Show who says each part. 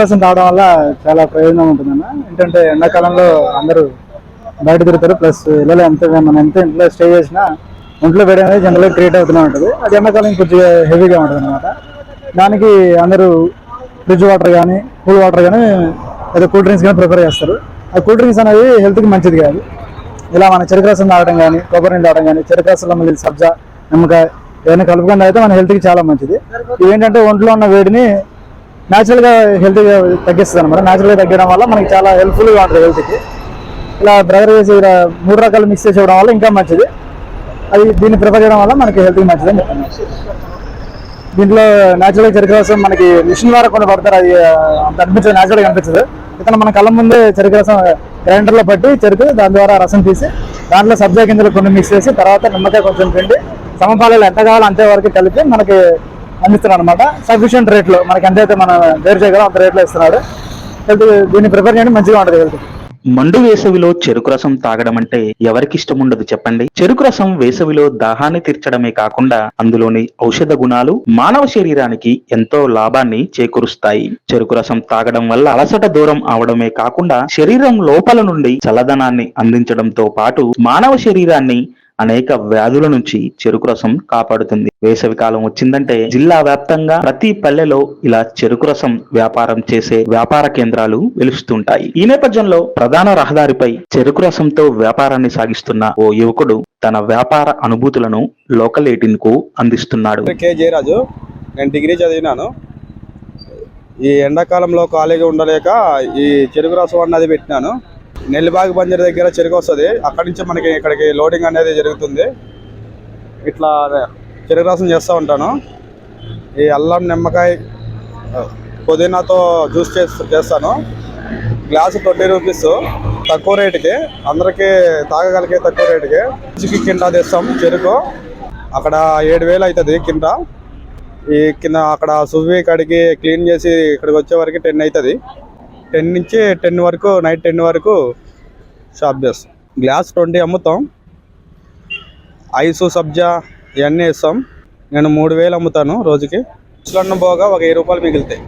Speaker 1: రసం తాగడం వల్ల చాలా ప్రయోజనం ఉంటుందన్న. ఏంటంటే ఎండాకాలంలో అందరూ బయట తిరుగుతారు ప్లస్ ఇళ్ళలో ఎంత మనం ఎంత ఇంట్లో స్టే చేసినా ఒంట్లో వేడి అనేది జనరల్గా క్రియేట్ అవుతూనే ఉంటుంది. అది ఎండాకాలం కొద్దిగా హెవీగా ఉంటుంది అనమాట దానికి అందరూ ఫ్రిడ్జ్ వాటర్ కానీ కూల్ వాటర్ కానీ లేదా కూల్ డ్రింక్స్ కానీ ప్రిఫర్ చేస్తారు. ఆ కూల్ డ్రింక్స్ అనేది హెల్త్కి మంచిది కాదు. ఇలా మన చెరుకు రసం తాగడం కానీ కొబ్బరి నీళ్ళు తాగడం కానీ చెరుకు రసంలో మళ్ళీ సబ్జా నిమ్మకాయ ఏదైనా కలుపుకొని అయితే మన హెల్త్కి చాలా మంచిది. ఇవి ఏంటంటే ఒంట్లో ఉన్న వేడిని న్యాచురల్గా హెల్త్ తగ్గిస్తుంది అనమాట న్యాచురల్గా తగ్గడం వల్ల మనకి చాలా హెల్ప్ఫుల్గా ఉంటుంది హెల్త్కి ఇలా బ్రదర్ చేసి మూడు రకాలు మిక్స్ చేసి ఇవ్వడం వల్ల ఇంకా మంచిది. అది దీన్ని ప్రిఫర్ చేయడం వల్ల మనకి హెల్త్ మంచిది అని చెప్పాను దీంట్లో న్యాచురల్గా చెరుకు మనకి మిషన్ ద్వారా కొన్ని పడతారు అది అంత అనిపించదు న్యాచురల్గా అనిపించదు ఇతను మన కళ్ళ ముందే చెరుకు రసం గ్రైండర్లో పట్టి చెరుకు దాని ద్వారా రసం తీసి దాంట్లో సబ్జా గింజలు కొన్ని మిక్స్ చేసి తర్వాత నిమ్మకాయ కొంచెం పిండి సమపాలలో ఎంత కావాలో అంతే వరకు కలిపి మనకి అందిస్తున్నాడు అనమాట సఫిషియంట్ రేట్లో మనకి ఎంతైతే మనం వేరు చేయగలం అంత రేట్లో ఇస్తున్నాడు. హెల్త్ దీన్ని ప్రిపేర్ చేయడం మంచిగా ఉంటుంది హెల్త్.
Speaker 2: మండు వేసవిలో చెరుకు రసం తాగడం అంటే ఎవరికి ఇష్టం ఉండదు చెప్పండి. చెరుకు రసం వేసవిలో దాహాన్ని తీర్చడమే కాకుండా అందులోని ఔషధ గుణాలు మానవ శరీరానికి ఎంతో లాభాన్ని చేకూరుస్తాయి. చెరుకు రసం తాగడం వల్ల అలసట దూరం అవడమే కాకుండా శరీరం లోపల నుండి చల్లదనాన్ని అందించడంతో పాటు మానవ శరీరాన్ని అనేక వ్యాధుల నుంచి చెరుకు రసం కాపాడుతుంది. వేసవి కాలం వచ్చిందంటే జిల్లా వ్యాప్తంగా ప్రతి పల్లెలో ఇలా చెరుకు రసం వ్యాపారం చేసే వ్యాపార కేంద్రాలు వెలుస్తుంటాయి. ఈ నేపథ్యంలో ప్రధాన రహదారిపై చెరుకు రసంతో వ్యాపారాన్ని సాగిస్తున్న ఓ యువకుడు తన వ్యాపార అనుభూతులను లోకల్ ఎయిటీన్కు అందిస్తున్నాడు
Speaker 3: కే. జయరాజు నేను డిగ్రీ చదివినాను. ఈ ఎండాకాలంలో ఖాళీగా ఉండలేక ఈ చెరుకు రసం అన్నది పెట్టినాను. నెల్లిబాగ్ బంజర్ దగ్గర చెరుకు వస్తుంది. అక్కడి నుంచి మనకి ఇక్కడికి లోడింగ్ అనేది జరుగుతుంది. ఇట్లా చెరుకు రసం చేస్తూ ఉంటాను. ఈ అల్లం నిమ్మకాయ పుదీనాతో జ్యూస్ చేస్తాను. గ్లాసు ట్వంటీ రూపీస్ తక్కువ రేటుకి. అందరికీ తాగగలిగే తక్కువ రేటుకి. మనిషికి కింద తెస్తాం చెరుకు. అక్కడ ఏడు వేలు అవుతుంది కింద. ఈ కింద అక్కడ సువ్వి కడిగి క్లీన్ చేసి ఇక్కడికి వచ్చే వరకు టెన్ అవుతుంది టెన్ నుంచి టెన్ వరకు నైట్ టెన్ వరకు షాప్ చేస్తాం. గ్లాస్ ట్వంటీ అమ్ముతాం. ఐసు సబ్జా ఇవన్నీ వేస్తాం. నేను మూడు వేలు అమ్ముతాను రోజుకి. ఇట్లన్న పోగా ఒక వెయ్యి రూపాయలు మిగులుతాయి.